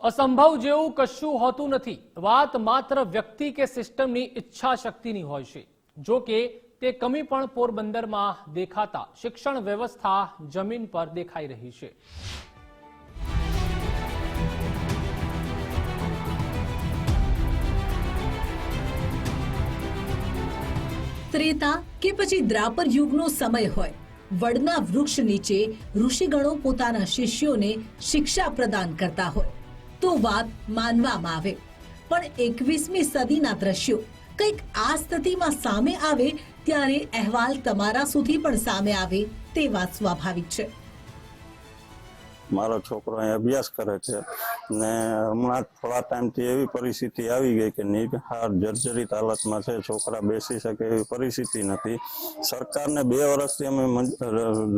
અસંભવ જેવું કશું હોતું નથી. વાત માત્ર વ્યક્તિ કે સિસ્ટમની ઈચ્છા શક્તિની હોય છે. જો કે, તે કમી પણ પોરબંદરમાં દેખાતા શિક્ષણ વ્યવસ્થા જમીન પર દેખાઈ રહી છે. ત્રેતા કે પછી દ્રાપર યુગનો સમય હોય. વડના વૃક્ષ નીચે ઋષિગણો પોતાના શિષ્યોને શિક્ષા પ્રદાન કરતા હોય. તો વાત માનવામાં આવે. પણ એકવીસમી સદીના દ્રશ્યો કંઈક આ સ્થિતિમાં સામે આવે ત્યારે અહેવાલ તમારા સુધી પણ સામે આવે તે વાત સ્વાભાવિક છે. મારો છોકરો અહીં અભ્યાસ કરે છે. ને હમણાં થોડા ટાઈમથી એવી પરિસ્થિતિ આવી ગઈ કે નિહાર જર્જરિત હાલતમાં છે, છોકરા બેસી શકે એવી પરિસ્થિતિ નથી. સરકારને બે વર્ષથી અમે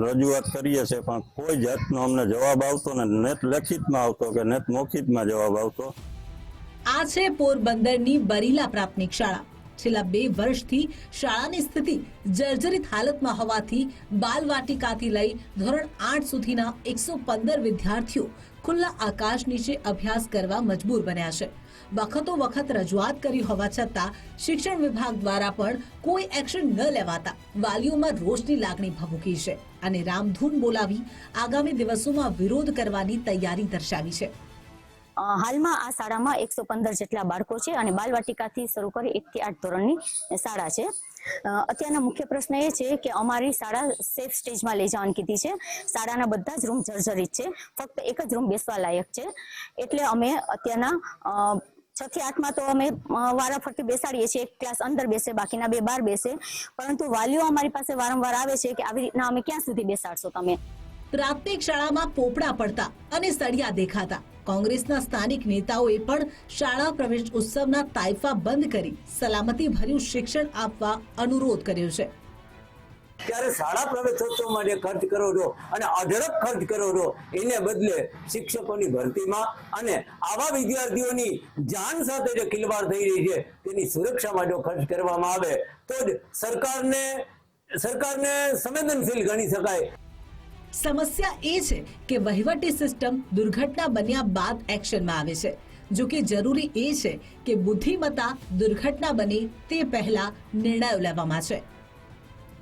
રજૂઆત કરીએ છીએ, પણ કોઈ જાતનો અમને જવાબ આવતો ને નેટ લેખિતમાં આવતો કે નેટ મૌખિતમાં જવાબ આવતો? આ છે પોરબંદરની બરીલા પ્રાથમિક શાળા. છેલ્લા બે વર્ષથી શાળાની સ્થિતિ જર્જરિત હાલતમાં હોવાથી બાલવાટિકાથી લઈ ધોરણ આઠ સુધીના એકસો પંદર વિદ્યાર્થીઓ ખુલ્લા આકાશ નીચે અભ્યાસ કરવા મજબૂર બન્યા છે. વખતો વખત રજૂઆત કરી હોવા છતાં શિક્ષણ વિભાગ દ્વારા પણ કોઈ એક્શન ન લેવાતા વાલીઓમાં રોષની લાગણી ભભૂકી છે અને રામધૂન બોલાવી આગામી દિવસોમાં વિરોધ કરવાની તૈયારી દર્શાવી છે. હાલમાં આ શાળામાં એકસો પંદર જેટલા બાળકો છે અને બાલવાટિકાથી શરૂ કરી એક થી આઠ ધોરણની શાળા છે. અત્યારના મુખ્ય પ્રશ્ન એ છે કે અમારી શાળા સેફ સ્ટેજમાં લઈ જવાની કીધી છે. શાળાના બધા જ રૂમ જર્જરિત છે. ફક્ત એક જ રૂમ બેસવા લાયક છે. એટલે અમે અત્યારના છ થી આઠમાં તો અમે વારા વારાફરતી બેસાડીએ છીએ. એક ક્લાસ અંદર બેસે, બાકીના બે બહાર બેસે. પરંતુ વાલીઓ અમારી પાસે વારંવાર આવે છે કે આવી રીતના અમે ક્યાં સુધી બેસાડશો તમે? પ્રાથમિક શાળામાં પોપડા પડતા અને સળિયા દેખાતા. કોંગ્રેસના સ્થાનિક નેતાઓએ પણ શાળા પ્રવેશ ઉત્સવના તાઇફા બંધ કરી સલામતી ભર્યું શિક્ષણ આપવા અનુરોધ કર્યો છે. ત્યારે શાળા પ્રવેશોત્સવ માટે ખર્ચ કરો છો અને અઢળક ખર્ચ કરો છો એને બદલે શિક્ષકોની ભરતીમાં અને આવા વિદ્યાર્થીઓની જાન સાથે જે ખિલવાડ થઈ રહી છે, તેની સુરક્ષામાં જો ખર્ચ કરવામાં આવે, તો જ સરકારને સરકારને સંવેદનશીલ ગણી શકાય. સમસ્યા એ છે કે વહીવટી સિસ્ટમ દુર્ઘટના બન્યા બાદ એક્શનમાં આવે છે. જો કે જરૂરી એ છે કે બુદ્ધિમત્તા દુર્ઘટના બને તે પહેલા નિર્ણયો લેવામાં છે.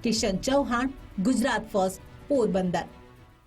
કિશન ચૌહાણ, ગુજરાત ફર્સ્ટ, પોરબંદર.